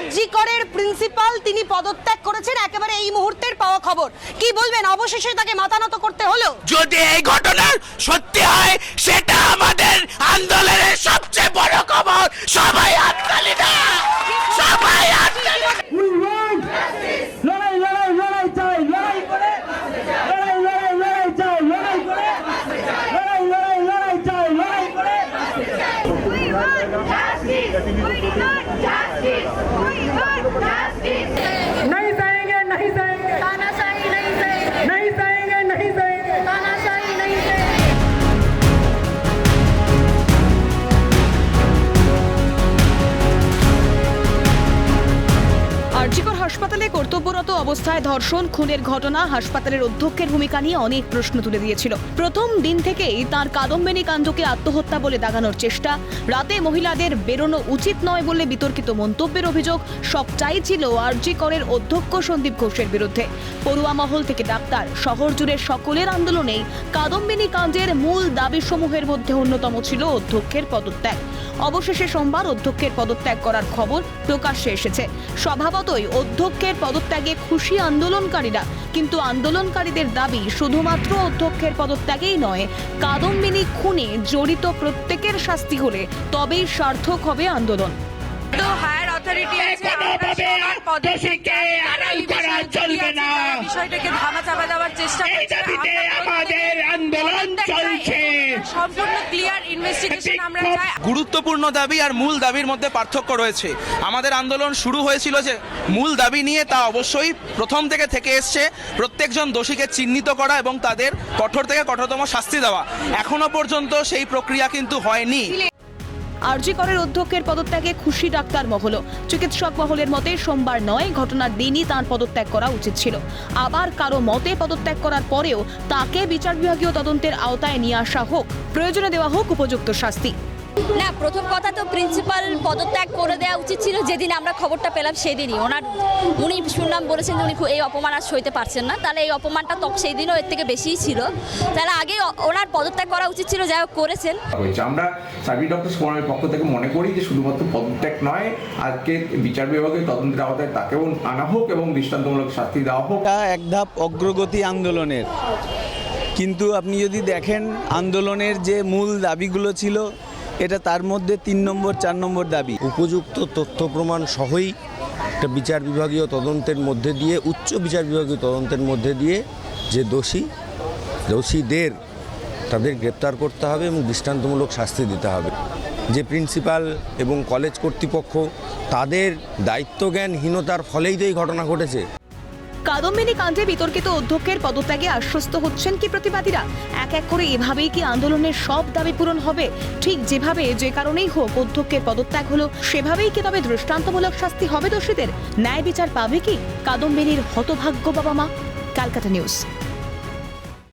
আরজি principal তিনি পদত্যাগ করেছেন একেবারে এই মুহূর্তের পাওয়া খবর। কি বলবেন? অবশেষে তাকে মাথা নত করতে হলো? যদি এই ঘটনা সত্যি হয় সেটা আমাদের আন্দোলনের সবচেয়ে বড় খবর। সবাই হাততালি না! সবাই হাততালি লড়াই লড়াই লড়াই চাই লড়াই করে। লড়াই লড়াই লড়াই চাই লড়াই করে। লড়াই লড়াই লড়াই চাই লড়াই করে। नहीं হাসপাতালে কর্তব্যরত অবস্থায় ধর্ষণ, খুনের ঘটনা, হাসপাতালের অধ্যক্ষের ভূমিকা নিয়ে অনেক প্রশ্ন তুলে দিয়েছিল। প্রথম দিন থেকেই তার কাদম্বিনী কাণ্ডকে আত্মহত্যা বলে দাগানোর চেষ্টা। রাতে মহিলাদের বেরোনো উচিত নয় বলে বিতর্কিত মন্তব্যের অভিযোগ সবটাই ছিল আরজি করের অধ্যক্ষ সন্দীপ ঘোষের বিরুদ্ধে। পড়ুয়া মহল থেকে ডাক্তার, শহর জুড়ে সকলের আন্দোলনেই কাদম্বিনী কাণ্ডের মূল দাবিসমূহের মধ্যে অন্যতম ছিল অধ্যক্ষের পদত্যাগ। অবশেষে সোমবার অধ্যক্ষের পদত্যাগ করার খবর প্রকাশ্যে এসেছে। স্বভাবতই অধ্যক্ষের পদত্যাগে খুশি আন্দোলনকারীরা। কিন্তু আন্দোলনকারীদের দাবি শুধুমাত্র অধ্যক্ষের পদত্যাগেই নয় কাদম্বিনী খুনে জড়িত প্রত্যেকের শাস্তি হলে তবেই সার্থক হবে আন্দোলন। তো হায়ার অথরিটি। বিষয়টাকে ধামা চাপা দেওয়ার চেষ্টা আমাদের আন্দোলন চলছে। সম্পূর্ণ ক্লিয়ার ইনভেস্টিগেশন আমরা চাই। গুরুত্বপূর্ণ দাবি আর মূল দাবির মধ্যে পার্থক্য রয়েছে। আমাদের আন্দোলন শুরু হয়েছিল যে মূল দাবি নিয়ে তা অবশ্যই প্রথম থেকে থেকে এসছে। প্রত্যেকজন দোষীকে চিহ্নিত করা এবং তাদের কঠোর থেকে কঠোরতম শাস্তি দেওয়া। এখনও পর্যন্ত সেই প্রক্রিয়া কিন্তু হয়নি। আরজি করের অধ্যক্ষের পদত্যাগে খুশি ডাক্তার মহল। চিকিৎসক মহলের মতে সোমবার নয় ঘটনার দিনই তাঁর পদত্যাগ করা উচিত ছিল। আবার কারও মতে পদত্যাগ করার পরেও তাকে বিচার বিভাগীয় তদন্তের আওতায় নিয়ে আসা হোক, প্রয়োজনে দেওয়া হোক উপযুক্ত শাস্তি। না প্রথম কথা তো প্রিন্সিপাল পদত্যাগ করে দেওয়া উচিত ছিল যেদিন আমরা খবরটা পেলাম সেদিনই। ওনার উনি শুনলাম বলেছেন যে উনি এই অপমান আর সইতে পারছেন না। তাহলে এই অপমানটা তখন সেই দিনও এর থেকে বেশিই ছিল। তাহলে আগে ওনার পদত্যাগ করা উচিত ছিল যাই হোক করেছেন। আমরা সার্ভিস ডক্টর ফোরামের পক্ষ থেকে মনে করি যে শুধুমাত্র পদত্যাগ নয় আজকে বিচার বিভাগের তদন্তের আওতায় তাকেও আনা হোক এবং দৃষ্টান্তমূলক শাস্তি দেওয়া হোক। এক ধাপ অগ্রগতি আন্দোলনের। কিন্তু আপনি যদি দেখেন আন্দোলনের যে মূল দাবিগুলো ছিল এটা তার মধ্যে তিন নম্বর, চার নম্বর দাবি। উপযুক্ত তথ্য প্রমাণ সহই একটা বিচার বিভাগীয় তদন্তের মধ্যে দিয়ে, উচ্চ বিচার বিভাগীয় তদন্তের মধ্যে দিয়ে যে দোষী, দোষীদের তাদের গ্রেপ্তার করতে হবে এবং দৃষ্টান্তমূলক শাস্তি দিতে হবে। যে প্রিন্সিপাল এবং কলেজ কর্তৃপক্ষ তাদের দায়িত্বজ্ঞানহীনতার ফলেই তো এই ঘটনা ঘটেছে। কাদম্বিনী কাণ্ডে বিতর্কিত অধ্যক্ষের পদত্যাগে আশ্বস্ত হচ্ছেন কি প্রতিবাদীরা? এক এক করে এভাবেই কি আন্দোলনের সব দাবি পূরণ হবে? ঠিক যেভাবে, যে কারণেই হোক অধ্যক্ষের পদত্যাগ হলো, সেভাবেই কি তবে দৃষ্টান্তমূলক শাস্তি হবে দোষীদের? ন্যায় বিচার পাবে কি কাদম্বিনীর হতভাগ্য বাবা মা? Calcutta news.